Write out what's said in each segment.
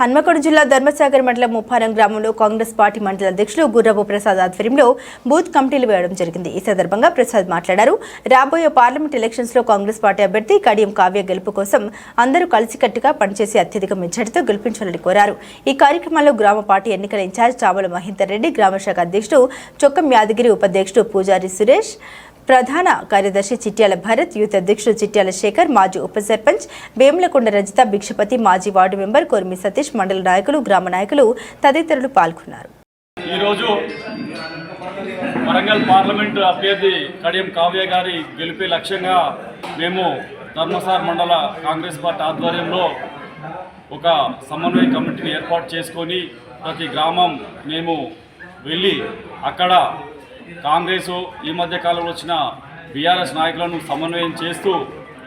హన్మకొండ జిల్లా ధర్మసాగర్ మండలం ముప్పారం గ్రామంలో కాంగ్రెస్ పార్టీ మండల అధ్యక్షులు గుర్రపు ప్రసాద్ ఆధ్వర్యంలో బూత్ కమిటీలు వేయడం జరిగింది. ఈ సందర్భంగా ప్రసాద్ మాట్లాడారు. రాబోయే పార్లమెంట్ ఎలక్షన్స్లో కాంగ్రెస్ పార్టీ అభ్యర్థి కడియం కావ్య గెలుపు కోసం అందరూ కలిసికట్టుగా పనిచేసి అత్యధిక మెజార్టీతో గెలిపించాలని కోరారు. ఈ కార్యక్రమంలో గ్రామ పార్టీ ఎన్నికల ఇన్ఛార్జ్ చామల మహేందర్ రెడ్డి గ్రామ శాఖ అధ్యక్షుడు చొక్కం యాదగిరి ఉపాధ్యక్షుడు పూజారి సురేష్ ప్రధాన కార్యదర్శి చిట్యాల భరత్ యూత్ అధ్యక్షుడు చిట్యాల శేఖర్ మాజీ ఉప సర్పంచ్ వేములకొండ రజిత భిక్షపతి మాజీ వార్డు మెంబర్ కొరిమి సతీష్ మండల నాయకులు గ్రామ నాయకులు తదితరులు పాల్గొన్నారు. ఈరోజు వరంగల్ పార్లమెంటు అభ్యర్థి కడియం కావ్య గారి గెలిపే లక్ష్యంగా మేము ధర్మసార్ మండల కాంగ్రెస్ పార్టీ ఆధ్వర్యంలో ఒక సమన్వయ కమిటీని ఏర్పాటు చేసుకొని ప్రతి గ్రామం మేము వెళ్ళి అక్కడ కాంగ్రెస్ ఈ మధ్య కాలంలో వచ్చిన బీఆర్ఎస్ నాయకులను సమన్వయం చేస్తూ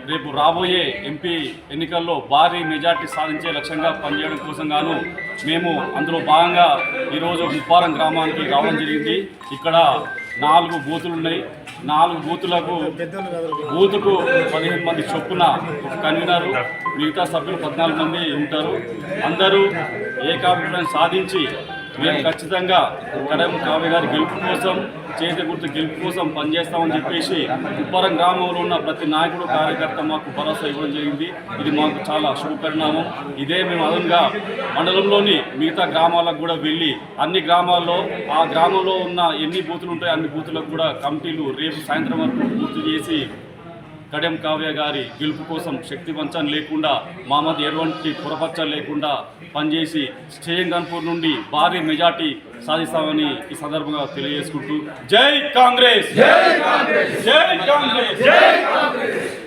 రేపు రాబోయే ఎంపీ ఎన్నికల్లో భారీ మెజార్టీ సాధించే లక్ష్యంగా పనిచేయడం కోసం గాను మేము అందులో భాగంగా ఈరోజు ముప్పారం గ్రామానికి రావడం జరిగింది. ఇక్కడ నాలుగు బూతులు ఉన్నాయి. నాలుగు బూతులకు బూతుకు పదిహేను మంది చొప్పున ఒక కన్వీనరు మిగతా సభ్యులు పద్నాలుగు మంది ఉంటారు. అందరూ ఏకాభిప్రాయం సాధించి మేము ఖచ్చితంగా కడెం కావ్య గారి గెలుపు కోసం చేతి గుర్తు గెలుపు కోసం పనిచేస్తామని చెప్పేసి ఉప్పరం గ్రామంలో ఉన్న ప్రతి నాయకుడు కార్యకర్త మాకు భరోసా ఇవ్వడం జరిగింది. ఇది మాకు చాలా శుభపరిణామం. ఇదే మేము అదనంగా మండలంలోని మిగతా గ్రామాలకు కూడా వెళ్ళి అన్ని గ్రామాల్లో ఆ గ్రామంలో ఉన్న ఎన్ని బూతులు ఉంటాయో అన్ని బూతులకు కూడా కమిటీలు రేపు సాయంత్రం వరకు పూర్తి చేసి కడెం కావ్య గారి గెలుపు కోసం శక్తి వంచన లేకుండా మా మధ్య ఎటువంటి పురపచ్చ లేకుండా పనిచేసి స్టేయం గన్పూర్ నుండి భారీ మెజార్టీ సాధిస్తామని ఈ సందర్భంగా తెలియజేసుకుంటూ జై కాంగ్రెస్! జై కాంగ్రెస్! జై కాంగ్రెస్!